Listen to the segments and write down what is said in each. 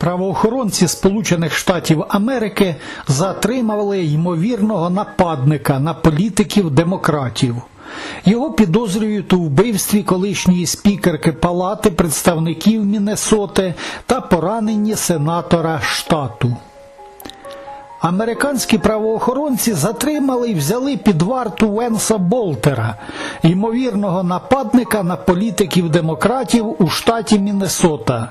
правоохоронці Сполучених Штатів Америки затримали ймовірного нападника на політиків демократів. Його підозрюють у вбивстві колишньої спікерки Палати представників Міннесоти та пораненні сенатора штату. Американські правоохоронці затримали і взяли під варту Венса Болтера, ймовірного нападника на політиків демократів у штаті Міннесота.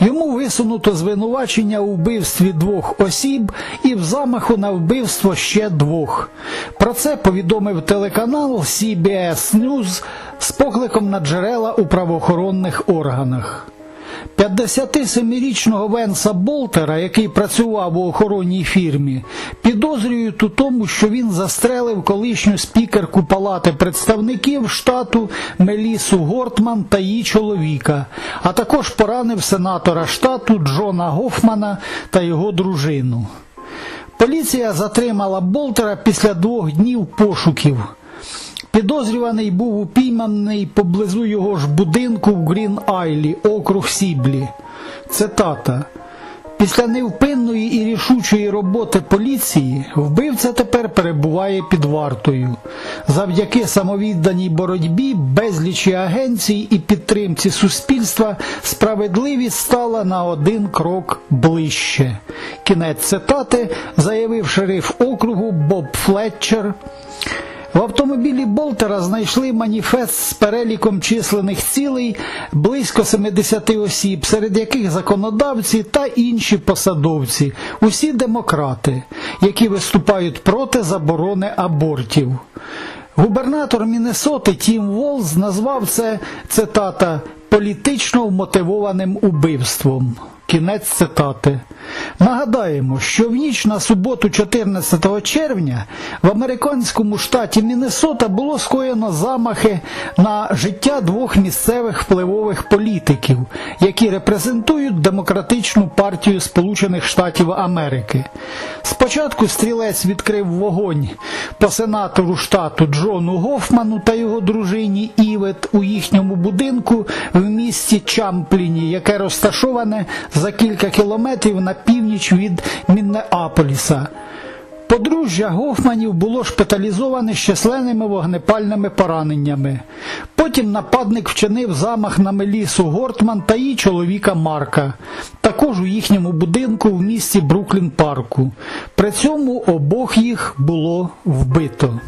Йому висунуто звинувачення у вбивстві двох осіб і в замаху на вбивство ще двох. Про це повідомив телеканал CBS News з покликом на джерела у правоохоронних органах. 57-річного Венса Болтера, який працював у охоронній фірмі, підозрюють у тому, що він застрелив колишню спікерку Палати представників штату Мелісу Гортман та її чоловіка, а також поранив сенатора штату Джона Гофмана та його дружину. Поліція затримала Болтера після двох днів пошуків. Підозрюваний був упійманий поблизу його ж будинку в Грін Айлі, округ Сіблі. Цитата. Після невпинної і рішучої роботи поліції вбивця тепер перебуває під вартою. Завдяки самовідданій боротьбі, безлічі агенцій і підтримці суспільства справедливість стала на один крок ближче. Кінець цитати заявив шериф округу Боб Флетчер. В автомобілі Болтера знайшли маніфест з переліком численних цілей близько 70 осіб, серед яких законодавці та інші посадовці, усі демократи, які виступають проти заборони абортів. Губернатор Міннесоти Тім Волз назвав це цитата політично вмотивованим убивством. Кінець цитати. Нагадаємо, що в ніч на суботу, 14 червня, в американському штаті Міннесота було скоєно замахи на життя двох місцевих впливових політиків, які репрезентують демократичну партію Сполучених Штатів Америки. Спочатку стрілець відкрив вогонь по сенатору штату Джону Гофману та його дружині Івет у їхньому будинку в місті Чампліні, яке розташоване за кілька кілометрів на північ від Міннеаполіса. Подружжя Гофманів було шпиталізоване з численними вогнепальними пораненнями. Потім нападник вчинив замах на Мелісу Гортман та її чоловіка Марка, також у їхньому будинку в місті Бруклін Парку. При цьому обох їх було вбито.